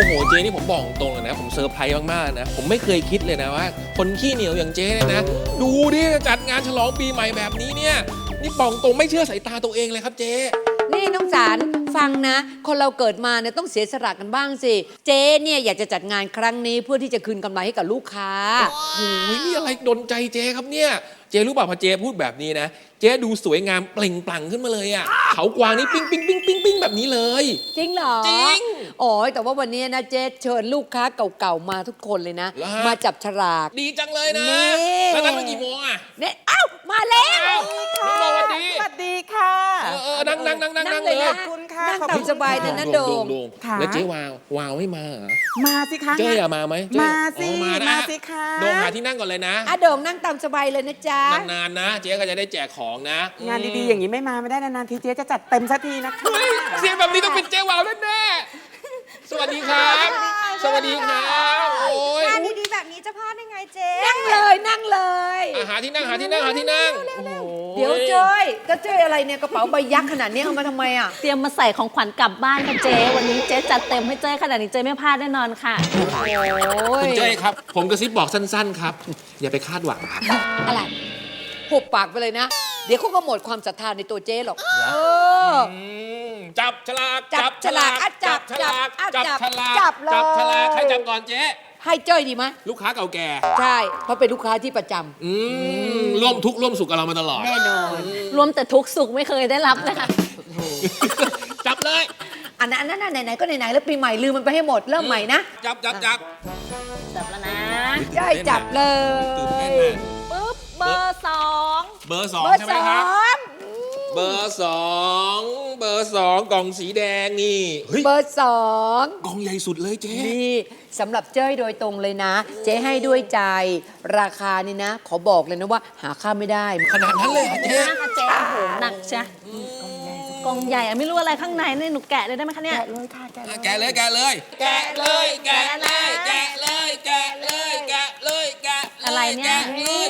โอ้โหเจ๊นี่ผมบอกตรงเลยนะ ผมเซอร์ไพรส์มากๆนะ ผมไม่เคยคิดเลยนะว่า คนขี้เหนียวอย่างเจ๊เนี่ยนะ ดูดิจัดงานฉลองปีใหม่แบบนี้เนี่ย นี่บอกตรงไม่เชื่อสายตาตัวเองเลยครับเจ๊ นี่น้องสารฟังนะ คนเราเกิดมาเนี่ยต้องเสียสละกันบ้างสิ เจ๊เนี่ยอยากจะจัดงานครั้งนี้เพื่อที่จะคืนกำไรให้กับลูกค้า โอ้ยนี่อะไรดนใจเจ๊ครับเนี่ย เจ๊รู้เปล่าพอเจ๊พูดแบบนี้นะ เจ๊ดูสวยงามเปล่งปลั่งขึ้นมาเลยอะเขากวางนี่ปิ้งปิ้งปิ้งปิ้งปิ้งแบบนี้เลย จริงเหรอจริงโอ้ยแต่ว่าวันนี้นะเจ๊เชิญลูกค้าเก่าๆมาทุกคนเลยนะ เหรอฮะ มาจับฉลาก ดีจังเลยนะนี่ แล้วนัดมากี่โมงอะเนี่ยเอ้ามาแล้ว อ้าวน้องโดงวันดี สวัสดีค่ะเออเออนั่งนั่งนั่งนั่งนั่นั่งงเลยเลยนะ ขอบคุณ ค่ะนั่งขอบตาคุมณสบายเลยนะ โดงโดงค่ะ แล้วเจ๊วาววาวไม่มาเหรอมาสิคะ เจ๊อย่ามาไหมเจ๊มาสิอ๋อมานะมาสิคะ โดงหาที่นั่งก่อนเลยนะอะโดงนั่งตามสบายเลยนะจ๊ะ นานๆนะ เจ๊ก็จะได้แจกของนะงานดีๆ อย่างนี้ไม่มาไม่ได้นานๆทีเจ๊จะจัดเต็มสักทีนะคะ เฮ้ยเสียงแบบนี้ต้องเป็นเจ๊วาวแน่ๆสวัสดีครับ สวัสดีครับโอ้ยงานดีๆแบบนี้จะพลาดได้ไงเจ๊ นั่งเลยนั่งเลย อะหาที่นั่งหาที่นั่งหาที่นั่งโอ้โหเดี๋ยวเจ้ยก็เจ้ยอะไรเนี่ยกระเป๋าใบยักษ์ขนาดนี้เอามาทำไมอะ เตรียมมาใส่ของขวัญกลับบ้านค่ะเจ๊วันนี้เจ๊จัดเต็มให้เจ๊ขนาดนี้เจ๊ไม่พลาดแน่นอนค่ะโอ้ยคุณเจ้ยครับ ผมกระซิบบอกสั้นๆครับ อย่าไปคาดหวังครับ อะไรหุบปากไปเลยนะ เดี๋ยวเขาก็หมดความศรัทธาในตัวเจ๊หรอกเอออืมจับฉลาก จับฉลากอะจับฉลากจัจับบจับฉลาก จับเลย จับฉลาก ใครจับก่อนเจ๊ ให้เจ้ยดีไหมลูกค้าเก่าแก่ใช่เพราะเป็นลูกค้าที่ประจำอืมร่วมทุกข์ร่วมสุขกับเรามาตลอด แน่นอน รวมแต่ทุกข์สุขไม่เคยได้รับนะคะ จับเลย อันนั้นอันนั้นไหนๆก็ไหนๆแล้วปีใหม่ลืมมันไปให้หมดเริ่มใหม่นะจับจับจับจับแล้วนะเจ้ยจับเลตื่นเต้นยมากปุ๊บเบอร์สองเบอร์สองเบอร์ใช่สไหมอครับ ง เบอร์สองเบอร์สองกล่องสีแดงนี่เฮ้ยเบอร์สองกล่องใหญ่สุดเลยเจ๊นี่สำหรับเจ้ยโดยตรงเลยนะ เจ๊ให้ด้วยใจราคานี่นะ ขอบอกเลยนะว่าหาค่าไม่ได้ ขนาดนั้นเลยเหรอเจ๊ นะคะเจ๊โอ้โหหนักใช่กล่องใหญ่อะไม่รู้อะไรข้างในเนี่ยหนูแกะเลยได้ไหมคะเนี่ยอะแกะเลยแกะเลย แกะเลยแกะเลยแกะเลยแกะเลยแกะเลยแกะลอะไรเนี่ย แกะเลย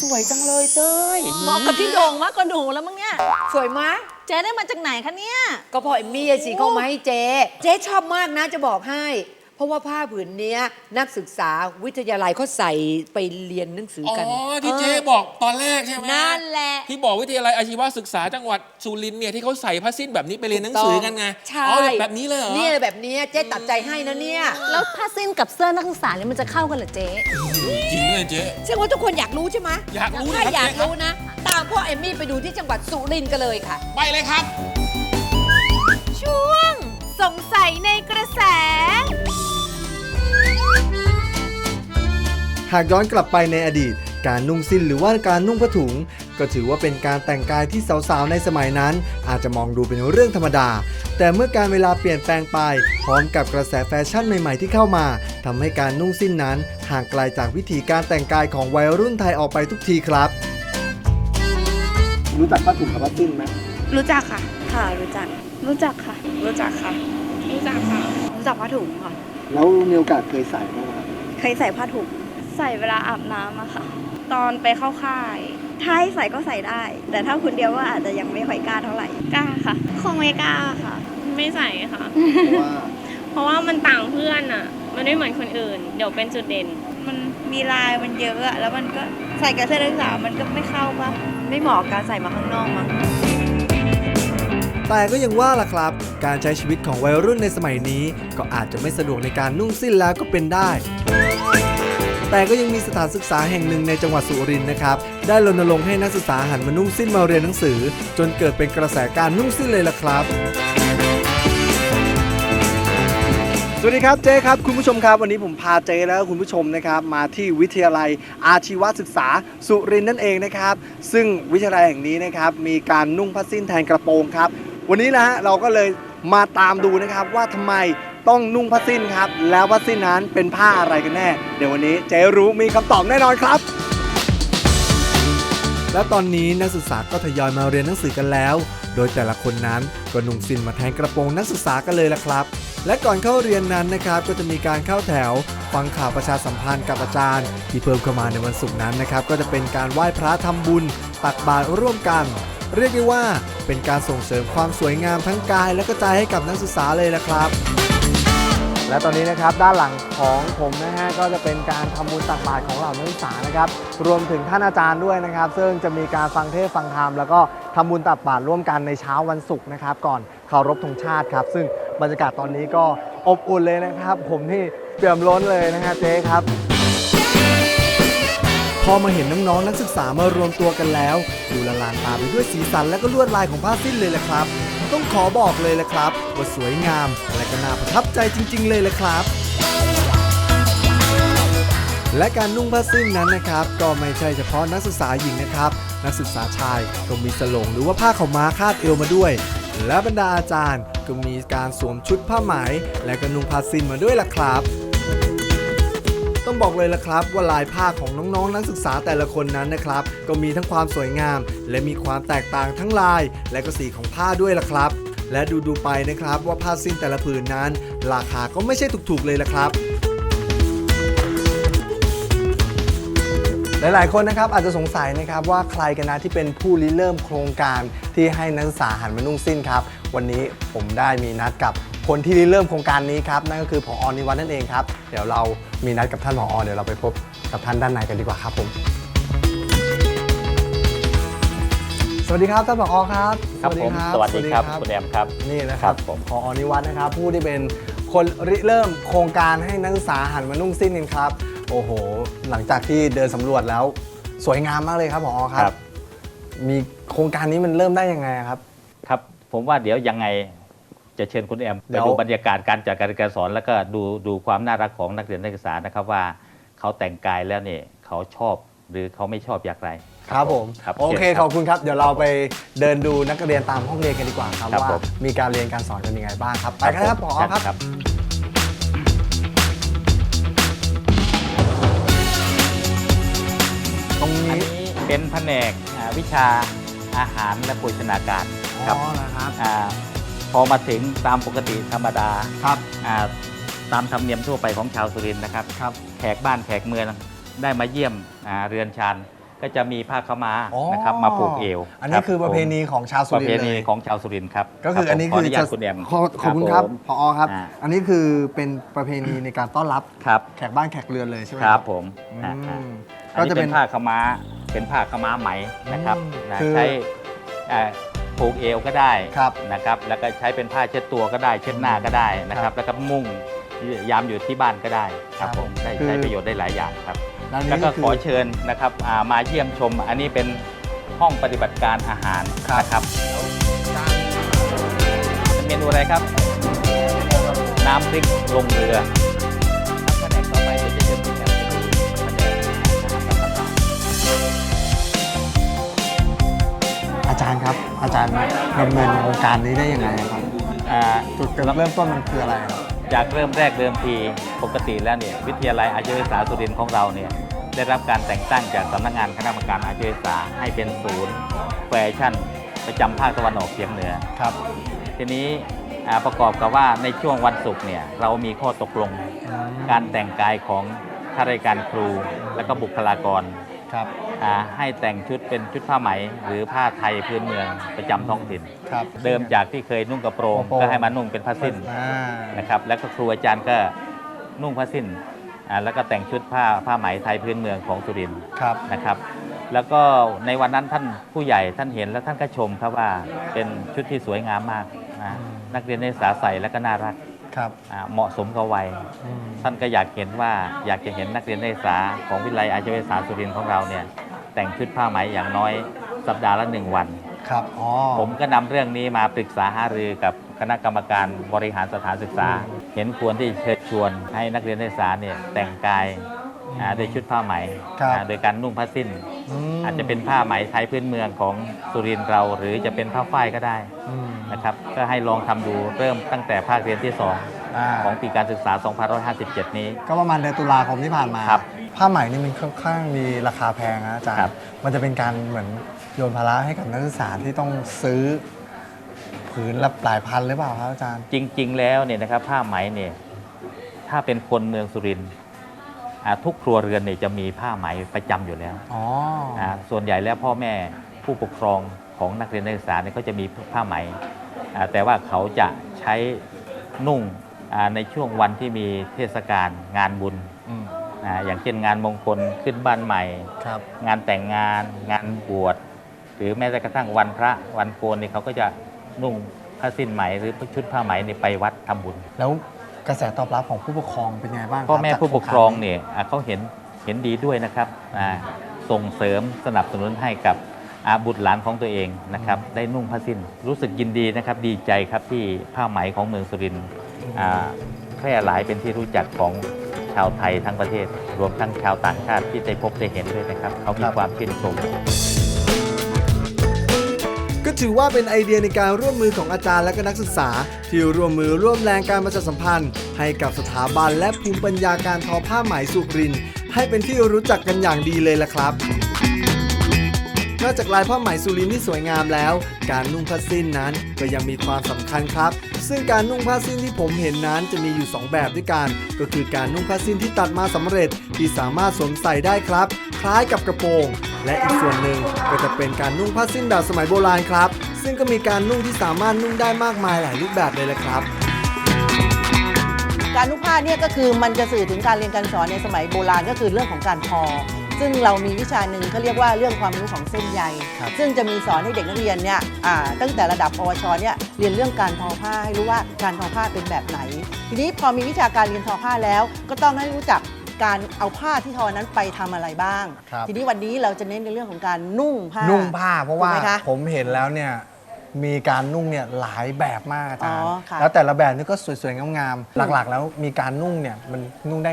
สวยจังเลยเจ้ยเหมาะกับพี่โด่งมากกว่าหนูแล้วมั้งเนี่ยสวยไหมเจ๊ได้มาจากไหนคะเนี่ย ก็พอเอมมี่สิเขามาให้เจ๊ เจ๊ชอบมากนะจะบอกให้เพ ราะว่าผ้าผืนเนี้ยนักศึกษาวิทยาลัยเขาใส่ไปเรียนหนังสืออ๋อกันที่เจ๊บอกตอนแรกใช่ไหมนั่นแหละ ที่บอกวิทยาลัยอาชีวศึกษาจังหวัดสุรินทร์เนี่ยที่เขาใส่ผ้าสิ้นแบบนี้ไปเรียนหนังสือกันไงใช่ อ๋อแบบนี้เลยเหรอ เนี่ยแบบเนี้ยเจ๊ตัดใจให้นะเนี่ยแล้วผ้าสิ้นกับเสื้อนักศึกษาเนี่ยมันจะเข้ากันเหรอเจ๊ จริงเลยเจ๊ซึ่งว่าทุกคนอยากรู้ใช่ไหมอยากรู้ถ้าเลยครับอยากเจ๊ครับ รู้นะ ตามพ่อเอมมี่ไปดูที่จังหวัดสุรินทร์กันเลยค่ะ ไปเลยครับ ช่วง สงสัยในกระแส หากย้อนกลับไปในอดีต การนุ่งสิ้นหรือว่าการนุ่งผ้าถุง ก็ถือว่าเป็นการแต่งกายที่สาวๆในสมัยนั้น อาจจะมองดูเป็นเรื่องธรรมดา แต่เมื่อการเวลาเปลี่ยนแปลงไป พร้อมกับกระแสแฟชั่นใหม่ๆที่เข้ามาทำให้การนุ่งสิ้นนั้นห่างไกลจากวิธีการแต่งกายของวัยรุ่นไทยออกไปทุกทีครับ รู้จักผ้าถุงกับผ้าสิ้นไหมรู้จักค่ะ ค่ะ รู้จัก รู้จักค่ะ รู้จักค่ะ รู้จักค่ะ รู้จักผ้าถุงค่ะ แล้วมีโอกาสเคยใส่ไหมครับ เคยใส่ผ้าถุง ใส่เวลาอาบน้ำอะค่ะ ตอนไปเข้าค่าย ถ้าให้ใส่ก็ใส่ได้ แต่ถ้าคนเดียวก็อาจจะยังไม่ค่อยกล้าเท่าไหร่ กล้าค่ะ คงไม่กล้าค่ะ ไม่ใส่ค่ะ เพราะว่าเพราะว่ามันต่างเพื่อนอะมันไม่เหมือนคนอื่น เดี๋ยวเป็นจุดเด่น มันมีลายมันเยอะอะแล้วมันก็ใส่กับเสื้อนักศึกษา มันก็ไม่เข้าปะไม่เหมาะกับการใส่มาข้างนอกมั้งแต่ก็ยังว่าล่ะครับ การใช้ชีวิตของวัยรุ่นในสมัยนี้ ก็อาจจะไม่สะดวกในการนุ่งสิ้นแล้วก็เป็นได้ แต่ก็ยังมีสถานศึกษาแห่งหนึ่งในจังหวัดสุรินทร์นะครับ ได้รณรงค์ให้นักศึกษาหันมานุ่งสิ้นมาเรียนหนังสือ จนเกิดเป็นกระแสการนุ่งสิ้นเลยล่ะครับสวัสดีครับเจ๊ครับคุณผู้ชมครับ วันนี้ผมพาเจ๊แล้วคุณผู้ชมนะครับมาที่วิทยาลัยอาชีวศึกษาสุรินทร์นั่นเองนะครับ ซึ่งวิทยาลัยแห่งนี้นะครับมีการนุ่งผ้าสิ้นแทนกระโปรงครับ วันนี้นะฮะเราก็เลยมาตามดูนะครับว่าทำไม ต้องนุ่งผ้าสิ้นครับ แล้วผ้าสิ้นนั้นเป็นผ้าอะไรกันแน่ เดี๋ยววันนี้เจ๊รู้มีคำตอบแน่นอนครับ และตอนนี้นักศึกษาก็ทยอยมาเรียนหนังสือกันแล้ว โดยแต่ละคนนั้นก็นุ่งสิ้นมาแทนกระโปรงนักศึกษากันเลยละครับ และก่อนเข้าเรียนนั้นนะครับก็จะมีการเข้าแถว ฟังข่าวประชาสัมพันธ์กับอาจารย์ ที่เพิ่มเข้ามาในวันศุกร์นั้นนะครับก็จะเป็นการไหว้พระทำบุญ ตักบาตรร่วมกัน เรียกได้ว่าเป็นการส่งเสริมความสวยงามทั้งกายและก็ใจให้กับนักศึกษาเลยละครับ และตอนนี้นะครับด้านหลังของผมนะฮะก็จะเป็นการทำบุญตักบาตรของเหล่านักศึกษานะครับรวมถึงท่านอาจารย์ด้วยนะครับ ซึ่งจะมีการฟังเทศฟังธรรมแล้วก็ทำบุญตักบาตรร่วมกันในเช้าวันศุกร์นะครับ ก่อนเคารพธงชาติครับ ซึ่งบรรยากาศตอนนี้ก็อบอุ่นเลยนะครับ ผมนี่เปี่ยมล้นเลยนะฮะเจ๊ครับ พอมาเห็นน้องๆนักศึกษามารวมตัวกันแล้ว ดูละลานตาไปด้วยสีสันและก็ลวดลายของผ้าสิ้นเลยแหละครับ ต้องขอบอกเลยแหละครับ ว่าสวยงามและก็น่าประทับใจจริง ๆ เลยละครับ และการนุ่งผ้าสิ้นนั้นนะครับ ก็ไม่ใช่เฉพาะนักศึกษาหญิงนะครับ นักศึกษาชายก็มีสลงหรือว่าผ้าขาวม้าคาดเอวมาด้วย และบรรดาอาจารย์ก็มีการสวมชุดผ้าไหม และก็นุ่งผ้าสิ้นมาด้วยล่ะครับ ต้องบอกเลยละครับว่าลายผ้าของน้องๆ นักศึกษาแต่ละคนนั้นนะครับ ก็มีทั้งความสวยงาม และมีความแตกต่างทั้งลาย และก็สีของผ้าด้วยละครับ และดูดูๆไปนะครับว่าผ้าสิ้นแต่ละผืนนั้น ราคาก็ไม่ใช่ถูกๆเลยละครับ หลายๆ คนนะครับอาจจะสงสัยนะครับว่าใครกันนะที่เป็นผู้ริเริ่มโครงการที่ให้นักศึกษาหันมานุ่งสิ้นครับ วันนี้ผมได้มีนัดกับ คนที่ริเริ่มโครงการนี้ครับนั่นก็คือผอนิวัฒน์นั่นเองครับ เดี๋ยวเรามีนัดกับท่านผอเดี๋ยวเราไปพบกับท่านด้านในกันดีกว่าครับผม สวัสดีครับท่านผอครับครับผมสวัสดีครับคุณแอมครับนี่นะคครัรับบผมผอนิวัฒน์นะครับ ผู้ที่เป็นคนริเริ่มโครงการให้นักศึกษาหันมานุ่งสิ้นกันครับ โอ้โห หลังจากที่เดินสำรวจแล้วสวยงามมากเลยครับผอครับ มีโครงการนี้มันเริ่มได้ยังไงอะครับ ครับ ผมว่าเดี๋ยวยังไง จะเชิญคุณแอมเดี๋ไปยวดูบรรยากาศการจัดการเรียนการสอนแล้วก็ดูดูความน่ารักของนักเรียนนักศึกษานะครับว่าเขาแต่งกายแล้วเนี่ยเขาชอบหรือเขาไม่ชอบอย่างไร ครับผม ครับโอเคชิญขอบคุณครับ เดี๋ยวเราไปเดินดูนักเรียนตามห้องเรียนกันดีกว่าครับ ครับว่าผม มีการเรียนการสอนกันยังไงบ้างครับ ไปกันครับผอเชิญครับ ตรงอันนี้นี้เป็นแผนกอ่าวิชาอาหารและโภชนาการครับอ๋อนะครับา พอมาถึงตามปกติธรรมดาครับอ่าตามธรรมเนียมทั่วไปของชาวสุรินทร์นะครับ ครับ แขกบ้านแขกเมืองได้มาเยี่ยมอ่าเรือนชานก็จะมีผ้าขาวม้าอ๋อนะครับมาผูกเอวอันนี้คือประเพณีของชาวสุประรินเพทร์เลณีย ของชาวสุรินทร์ครับก็คืออันนี้ขอคืออนุญาตจะคุณแอม ขอขอบคุณครับผมผอครับ อ่า อันนี้คือเป็นประเพณีในการต้อนรับครับแขกบ้านแขกเรือนเลยใช่ไหมครับผมอือ่าอ่ามอัก็นนี้จะเป็เป็นน ผ้าขาวม้าเป็นผ้าขาวม้าไหมนะครับอืมนะคือ ใช้อ่าผูกเอวก็ได้ครับนะครับแล้วก็ใช้เป็นผ้าเช็ดตัวก็ได้ เช็ดหน้าก็ได้นะคครัรับบแล้วก็มุ่งยามอยู่ที่บ้านก็ได้ครับครับผมได้คือใช้ประโยชน์ได้หลายอย่างครับ แล้วอันแล้วนี้ก็ก็คืขอเชิญนะครับอ่ามาเยี่ยมชม อันนี้เป็นห้องปฏิบัติการอาหารครับนะครับเป็นเมนูอะไรครับ น้ำพริกลงเรือ อาจารย์ดำเนินโครงการนี้ได้ยังไงครับอ่าจุดเริ่มต้นมันคืออะไรครับ จากเริ่มแรกเดิมทีปกติแล้วเนี่ยวิทยาลัยอาชีวศึกษาสุรินทร์ของเราเนี่ยได้รับการแต่งตั้งจากสำนักงานคณะกรรมการอาชีวศึกษาให้เป็นศูนย์แฟชั่นประจำภาคตะวันออกเฉียงเหนือ ครับ ทีนี้อ่าประกอบกับว่าในช่วงวันศุกร์เนี่ยเรามีข้อตกลง การแต่งกายของข้าราชการครูและก็บุคลากร ครับอ่า ให้แต่งชุดเป็นชุดผ้าไหม หรือผ้าไทยพื้นเมืองประจำท้องถิ่น ครับ เดิมจากที่เคยนุ่งกระโปรงกระโปรง ก็ให้มานุ่งเป็นผ้าสิ้นอ่านะครับแล้วก็ครูอาจารย์ก็นุ่งผ้าสิ้นอ่าแล้วก็แต่งชุดผ้าผ้าไหมไทยพื้นเมืองของสุรินทร์ครับ นะครับ แล้วก็ในวันนั้นท่านผู้ใหญ่ท่านเห็นแล้วท่านก็ชมครับว่าเป็นชุดที่สวยงามมากนะนักเรียนนักศึกษาใส่แล้วก็น่ารักครับอ่าเหมาะสมกับวัย อืมท่านก็อยากเห็นว่าอยากจะเห็นนักเรียนนักศึกษาของวิทยาลัยอาชีวศึกษาสุรินทร์ของเราเนี่ย แต่งชุดผ้าไหมอย่างน้อยสัปดาห์ละหนึ่งวัน ครับอ๋อผมก็นำเรื่องนี้มาปรึกษาหารือกับคณะกรรมการบริหารสถานศึกษา เห็นควรที่เชิญชวนให้นักเรียนนักศึกษาเนี่ยแต่งกายอ่าด้วยชุดผ้าไหมครับอ่าโดยการนุ่งผ้าสิ้น มอาจจะเป็นผ้าไหมไทยพื้นเมืองของสุรินทร์เรา หรือจะเป็นผ้าฝ้ายก็ได้อืมนะครับก็ให้ลองทำดูเริ่มตั้งแต่ภาคเรียนที่อ่า2ของปีการศึกษา 2557 นี้ ก็ประมาณเดือนตุลาคมที่ผ่านมาครับ ผ้าไหมนี่มันค่อนข้างมีราคาแพงนะอาจารครัย์บมันจะเป็นการเหมือนโยนภาระให้กับนักศึกษาที่ต้องซื้อผืนละหลายพันหรือเปล่าครับอาจารย์ จริง ๆ แล้วเนี่ยนะครับผ้าไหมเนี่ยถ้าเป็นคนเมืองสุรินทร์อ่าทุกครัวเรือนเนี่ยจะมีผ้าไหมประจำอยู่แล้วอ๋ออ่าส่วนใหญ่แล้วพ่อแม่ผู้ปกครองของนักเรียนนักศึกษาเนี่ยก็จะมีผ้าไหมอ่าแต่ว่าเขาจะใช้นุ่งอ่าในช่วงวันที่มีเทศกาลงานบุญ อืม อ่าอย่างเช่นงานมงคลขึ้นบ้านใหม่ ครับ งานแต่งงานงานบวชหรือแม้แต่กระทั่งวันพระวันโกนนี่เขาก็จะนุ่งผ้าสิ้นไหมหรือชุดผ้าไหมนี่ไปวัดทำบุญ แล้วกระแสตอบรับของผู้ปกครองเป็นไงบ้างครับพ่อแม่จากผู้ปกครองโาเนี่ยอะเขาเห็นเห็นดีด้วยนะครับอ่าส่งเสริมสนับสนุนให้กับอาบุตรหลานของตัวเองนะครับได้นุ่งผ้าสิ้น รู้สึกยินดีนะครับดีใจครับที่ผ้าไหมของเมืองสุรินทร์อ่าแพร่หลายเป็นที่รู้จักของ ชาวไทยทั้งประเทศ รวมทั้งชาวต่างชาติที่ได้พบได้เห็นด้วยนะครับเขามีความชื่นชมก็ถือว่าเป็นไอเดียในการร่วมมือของอาจารย์และก็นักศึกษา ที่ร่วมมือร่วมแรงการประชาสัมพันธ์ ให้กับสถาบันและภูมิปัญญาการทอผ้าไหมสุริน ให้เป็นที่รู้จักกันอย่างดีเลยล่ะครับนอกจากลายผ้าไหมสุรินที่สวยงามแล้ว การนุ่งผ้าสิ้นนั้นก็ยังมีความสำคัญครับ ซึ่งการนุ่งผ้าสิ้นที่ผมเห็นนั้นจะมีอยู่ 2 แบบด้วยกัน ก็คือการนุ่งผ้าสิ้นที่ตัดมาสำเร็จที่สามารถสวมใส่ได้ครับ คล้ายกับกระโปรง และอีกส่วนหนึ่งก็จะเป็นการนุ่งผ้าสิ้นแบบสมัยโบราณครับ ซึ่งก็มีการนุ่งที่สามารถนุ่งได้มากมายหลายรูปแบบเลยละครับการนุ่งผ้าเนี่ยก็คือมันจะสื่อถึงการเรียนการสอนในสมัยโบราณก็คือเรื่องของการทอ ซึ่งเรามีวิชาหนึ่งเขาเรียกว่าเรื่องความรู้ของเส้นใย ครับซึ่งจะมีสอนให้เด็กนักเรียนเนี่ยอ่าตั้งแต่ระดับปวชเนี่ยเรียนเรื่องการทอผ้าให้รู้ว่าการทอผ้าเป็นแบบไหน ทีนี้พอมีวิชาการเรียนทอผ้าแล้ว ก็ต้องให้รู้จักการเอาผ้าที่ทอนั้นไปทำอะไรบ้าง ครับ ทีนี้วันนี้เราจะเน้นในเรื่องของการนุ่งผ้านุ่งผ้าเพราะว่าถูกไหมคะผมเห็นแล้วเนี่ยมีการนุ่งเนี่ยหลายแบบมากอาจารย์อ๋อค่ะ แล้วแต่ละแบบนี่ก็สวยๆงามๆหลักๆ แล้วมีการนุ่งเนี่ยมันนุ่งได้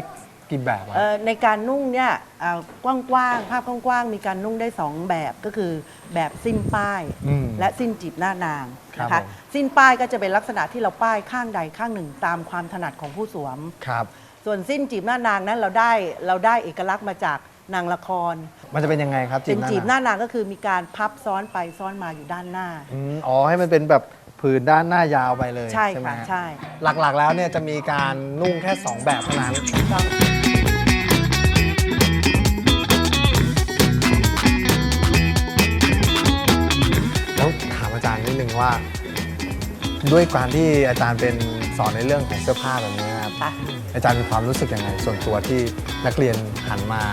กี่แบบอะ เอ่อในการนุ่งเนี่ยอ่ากว้างๆภาพกว้างๆมีการนุ่งได้2แบบก็คือแบบสิ้นป้ายอืมและสิ้นจีบหน้านางครับนะคะผมสิ้นป้ายก็จะเป็นลักษณะที่เราป้ายข้างใดข้างหนึ่งตามความถนัดของผู้สวม ครับ ส่วนสิ้นจีบหน้านางนั้นเราได้เราได้เอกลักษณ์มาจากนางละคร มันจะเป็นยังไงครับเป็นจีบหหน้าน้านางก็คือมีการพับซ้อนไปซ้อนมาอยู่ด้านหน้า อืมอ๋อให้มันเป็นแบบผืนด้านหน้ายาวไปเลยใช่ไหมค่ะฮใช่ หลักๆแล้วเนี่ยจะมีการนุ่งแค่ 2 แบบเท่านั้นแล้ว ว่า ด้วยการที่อาจารย์เป็นสอนในเรื่องของเสื้อผ้าแบบนี้นะครับค่ะ อาจารย์มีความรู้สึกยังไง ส่วนตัวที่นักเรียนหันมา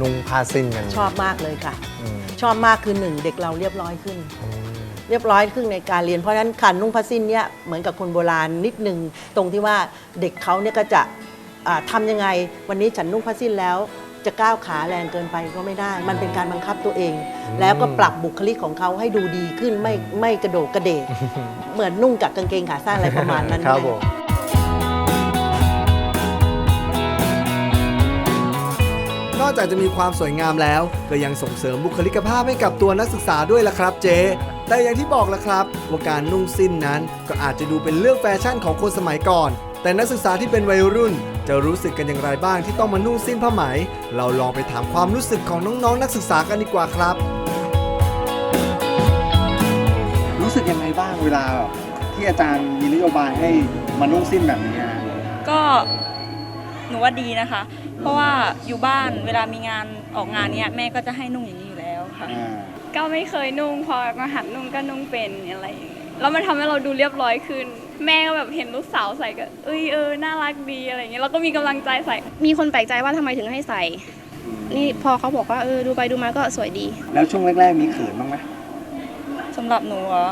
นุ่งผ้าสิ้นกันชอบมากเลยค่ะ อืมชอบมากคือหนึ่งเด็กเราเรียบร้อยขึ้น อืม เรียบร้อยขึ้นในการเรียนเพราะฉะนั้นการนุ่งผ้าสิ้นเนี่ยเหมือนกับคนโบราณนิดนึงตรงที่ว่าเด็กเขาเนี่ยก็จะอ่าทำยังไง วันนี้ฉันนุ่งผ้าสิ้นแล้ว จะก้าวขาแรงเกินไปก็ไม่ได้ มันเป็นการบังคับตัวเอง แล้วก็ปรับบุคลิกของเขาให้ดูดีขึ้นไม่ไม่กระโดดกระเดกเหมือนนุ่งกับกางเกงขาสั้นอะไรประมาณนั้นครับนะผมนอกจากจะมีความสวยงามแล้ว ก็ยังส่งเสริมบุคลิกภาพให้กับตัวนักศึกษาด้วยล่ะครับเจ๊แต่อย่างที่บอกล่ะครับว่าการนุ่งสิ้นนั้นก็อาจจะดูเป็นเรื่องแฟชั่นของคนสมัยก่อน แต่นักศึกษาที่เป็นวัยรุ่น จะรู้สึกกันอย่างไรบ้างที่ต้องมานุ่งสิ้นผ้าไหม เราลองไปถามความรู้สึกของน้องๆ นักศึกษากันดีกว่าครับ รู้สึกยังไงบ้างเวลาที่อาจารย์มีนโยบายให้มานุ่งสิ้นแบบนี้ก็หนูว่าดีนะคะ เพราะว่าอยู่บ้านเวลามีงานออกงานเนี้ยแม่ก็จะให้นุ่งอย่างนี้อยู่แล้วค่ะก็ไม่เคยนุ่งพอมาหัดนุ่งก็นุ่งเป็นอะไรอย่างเงี้ยแล้วมันทำให้เราดูเรียบร้อยขึ้น แม่ก็แบบเห็นลูกสาวใส่ก็เอ้ยเออน่ารักดีอะไรอย่างเงี้ยเราก็มีกำลังใจใส่ มีคนแปลกใจว่าทำไมถึงให้ใส่ นี่พอเขาบอกว่าเออดูไปดูมาก็สวยดีแล้วช่วงแรกๆมีเขินบ้างไหมสำหรับหนูเหรอ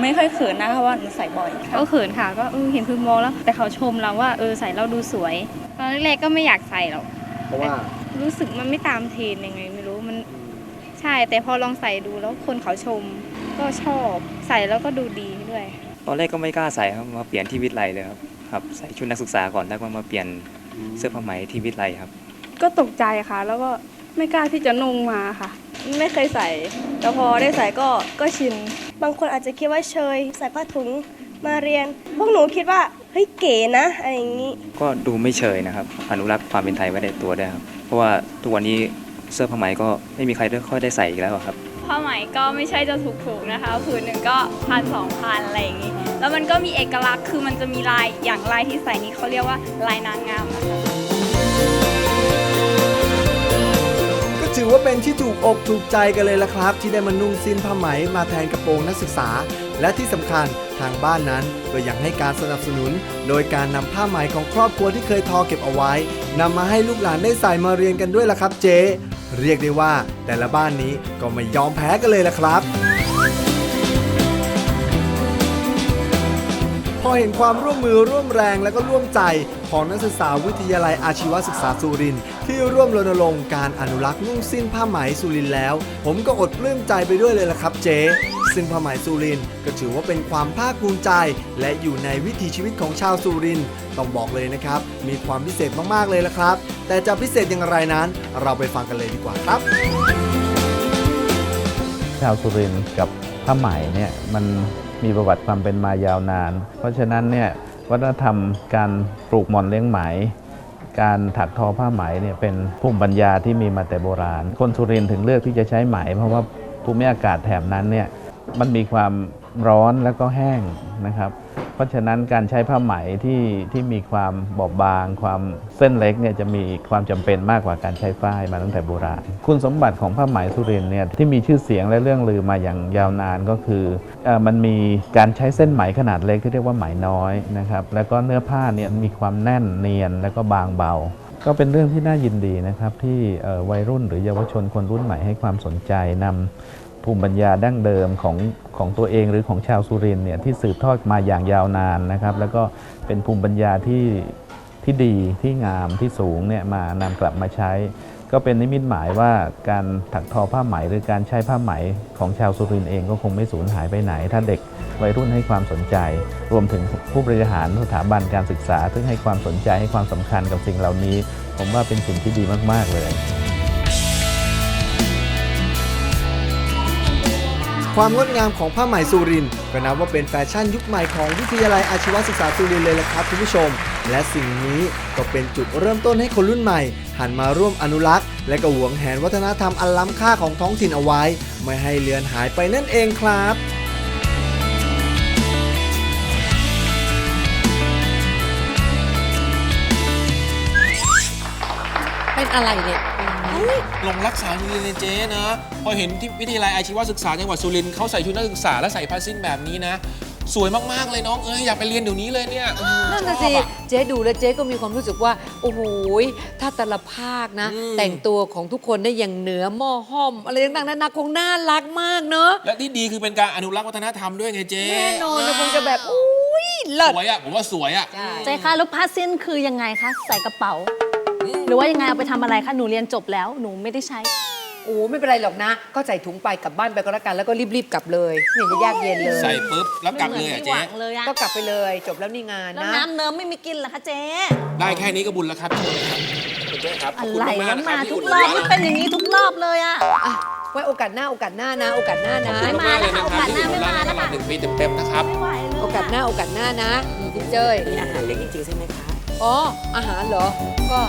ไม่ค่อยเขินนะเพราะว่าหนูใส่บ่อยก็เขินค่ะ ก็เออเห็นเพื่อนมองแล้ว แต่เขาชมเราว่าเออใส่เราดูสวยตอนแรกๆก็ไม่อยากใส่หรอกเพราะว่ารู้สึกมันไม่ตามเทรนด์ยังไง ไม่รู้มันใช่ แต่พอลองใส่ดูแล้วคนเขาชม ก็ชอบใส่แล้วก็ดูดีด้วย ตอนแรกก็ไม่กล้าใส่ครับมาเปลี่ยนที่วิทย์ไลเลยครับครับใส่ชุดนักศึกษาก่อนแล้วก็มาเปลี่ยนเสื้อผ้าไหมที่วิทย์ไลครับ ก็ตกใจค่ะ แล้วก็ไม่กล้าที่จะนุ่งมาค่ะ ไม่เคยใส่แต่พอได้ใส่ก็ก็ชิน บางคนอาจจะคิดว่าเชย ใส่ผ้าถุงมาเรียน พวกหนูคิดว่าเฮ้ยเก๋นะอะไรอย่างนี้ ก็ดูไม่เฉยนะครับ อนุรักษ์ความเป็นไทยไว้ในตัวด้วยครับ เพราะว่าทุกวันนี้เสื้อผ้าไหมก็ไม่มีใครได้ค่อยได้ใส่อีกแล้วอะครับ ผ้าไหมก็ไม่ใช่จะถูกๆนะคะผืนหนึ่งก็พันสองพันอะไรอย่างนี้ แล้วมันก็มีเอกลักษณ์คือมันจะมีลายอย่างลายที่ใส่นี้เขาเรียกว่าลายนางงามนะคะ ก็ถือว่าเป็นที่ถูกอกถูกใจกันเลยละครับ ที่ได้มานุ่งสิ้นผ้าไหมมาแทนกระโปรงนักศึกษา และที่สำคัญทางบ้านนั้นก็ยังให้การสนับสนุน โดยการนำผ้าไหมของครอบครัวที่เคยทอเก็บเอาไว้นำมาให้ลูกหลานได้ใส่มาเรียนกันด้วยล่ะครับเจ๊ เรียกได้ว่าแต่ละบ้านนี้ก็ไม่ยอมแพ้กันเลยล่ะครับ อเห็นความร่วมมือร่วมแรงและก็ร่วมใจของนักศึกษาวิทยาลัยอาชีวศึกษาสุรินทร์ที่ร่วมรณรงค์การอนุรักษ์นุ่งสิ้นผ้าไหมสุรินทร์แล้ว ผมก็อดปลื้มใจไปด้วยเลยละครับเจ๊ซึ่งผ้าไหมสุรินทร์ก็ถือว่าเป็นความภาคภูมิใจ และอยู่ในวิถีชีวิตของชาวสุรินทร์ต้องบอกเลยนะครับ มีความพิเศษมากๆเลยละครับ แต่จะพิเศษอย่างไรนั้น เราไปฟังกันเลยดีกว่าครับชาวสุรินทร์กับผ้าไหมเนี่ยมัน มีประวัติความเป็นมายาวนาน เพราะฉะนั้นเนี่ยวัฒนธรรมการปลูกหม่อนเลี้ยงไหม การถักทอผ้าไหมเนี่ยเป็นภูมิปัญญาที่มีมาแต่โบราณ คนสุรินถึงเลือกที่จะใช้ไหม เพราะว่าภูมิอากาศแถบนั้นเนี่ยมันมีความ ร้อนแล้วก็แห้งนะครับ เพราะฉะนั้นการใช้ผ้าไหมที่ที่มีความบอบบาง ความเส้นเล็กเนี่ยจะมีความจำเป็นมากกว่าการใช้ฝ้ายมาตั้งแต่โบราณ คุณสมบัติของผ้าไหมสุรินเนี่ยที่มีชื่อเสียงและเรื่องลือมาอย่างยาวนานก็คืออมันมีการใช้เส้นไหมขนาดเล็กที่เรียกว่าไหมน้อยนะครับแล้วก็เนื้อผ้าเนี่ยมีความแน่นเนียนแล้วก็บางเบาก็เป็นเรื่องที่น่ายินดีนะครับที่วัยรุ่นหรือเยาวชนคนรุ่นใหม่ให้ความสนใจนำ ภูมิปัญญาดั้งเดิมของของตัวเองหรือของชาวสุรินเนี่ยที่สืบทอดมาอย่างยาวนานนะครับ แล้วก็เป็นภูมิปัญญาที่ที่ดีที่งามที่สูงเนี่ยมานำกลับมาใช้ ก็เป็นนิมิตหมายว่าการถักทอผ้าไหมหรือการใช้ผ้าไหมของชาวสุรินเองก็คงไม่สูญหายไปไหน ถ้าเด็กวัยรุ่นให้ความสนใจ รวมถึงผู้บริหารสถาบันการศึกษา ซึ่งให้ความสนใจให้ความสำคัญกับสิ่งเหล่านี้ ผมว่าเป็นสิ่งที่ดีมาก ๆ เลย ความงดงามของผ้าไหมสุรินทร์ก็นับว่าเป็นแฟชั่นยุคใหม่ของวิทยาลัยอาชีวศึกษาสุรินทร์เลยละครับคุณผู้ชม และสิ่งนี้ก็เป็นจุดเริ่มต้นให้คนรุ่นใหม่ หันมาร่วมอนุรักษ์ และก็หวงแหนวัฒนธรรมอันล้ำค่าของท้องถิ่นเอาไว้ ไม่ให้เลือนหายไปนั่นเองครับเป็นอะไรเนี่ย หลงรักษาสุรินทร์เลยเจ๊นะ พอเห็นที่วิทยาลัยอาชีวศึกษาจังหวัดสุรินทร์เขาใส่ชุดนักศึกษาและใส่ผ้าสิ้นแบบนี้นะ สวยมาก ๆ เลยน้องเอ้ยอยากไปเรียนเดี๋ยวนี้เลยเนี่ยอืมนั่นน่ะชสิ อบอ เจ๊ดูแล้วเจ๊ก็มีความรู้สึกว่า โอ้โหยถ้าแต่ละภาคนะ อืม แต่งตัวของทุกคนได้อย่างเหนือหม้อห้อม อะไรต่างๆนานาคงน่ารักมากเนอะและที่ดีคือเป็นการอนุรักษ์วัฒนธรรมด้วยไงเจ๊แน่นอนเลยคงจะแบบอุ้ยเลิศ สวยอะผมว่าสวยอะ เจ๊คะแล้วผ้าสิ้นคือยังไงคะ ใส่กระเป๋า หรือว่ายังไงเอาไปทำอะไรคะหนูเรียนจบแล้วหนูไม่ได้ใช้ โอ้ไม่เป็นไรหรอกนะ ก็ใส่ถุงไปกลับบ้านไปก็แล้วกันแล้วก็รีบๆกลับเลยไม่เห็นจะยากเย็นเลย ใส่ปุ๊บแล้วกลับเลยอะไม่หมือนที่หเจ๊วังเลยอะก็กลับไปเลยจบแล้วนี่งานแล้วนะ น้ำเนิ้มไม่มีกินเหรอคะเจ๊ได้แค่นี้ก็บุญแล้วครับคุณเจ๊ครับขอะอบคุณไรมากๆวะนะคมารับที่ทุอุกดหรนุอนบร้านมันเป็นอย่างนี้ทุกรอบเลยอะ อะไว้โอกาสหน้าโอกาสหน้านะ โอกาสหน้านะ ขอบคุณมากเลยนะครับที่อุดหนุนร้านไม่มาแล้วตลอดหนึ่งปีเต็มๆนะครับ ไม่ไหวเลยะ โอกาสหน้าโอกาสหน้านะพี่เจ้ยมีอาหารเล็กจริงๆใช่ไหมคะ อ๋ออาหารเหรอ ก็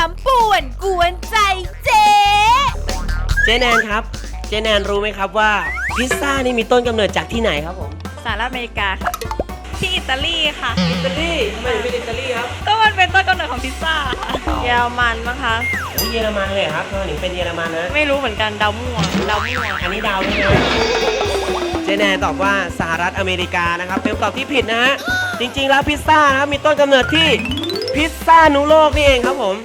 ามป่วนกวนใจเจ๊เจแนนครับ เจแนนรู้ไหมครับว่า พิซซ่านี่มีต้นกำเนิดจากที่ไหนครับผมสหรัฐอเมริกาค่ะที่อิตาลีค่ะ อิตาลีทำไมถึงเป็นอิตาลีครับก็มันเป็นต้นกำเนิดของพิซซ่าค่ะเยอรมันมั้งคะโอ้ยเยอรมันเลยเหรอครับทำไมถึงเป็นเยอรมันนะไม่รู้เหมือนกันเดามั่วเดามั่วอันนี้เดาวด้วยนะเจแนนตอบว่าสหรัฐอเมริกานะครับเป็นคำตอบที่ผิดนะฮะจริงๆแล้วพิซซ่านะครับมีต้นกำเนิดที่พิซซ่านุโลกนี่เองครับผม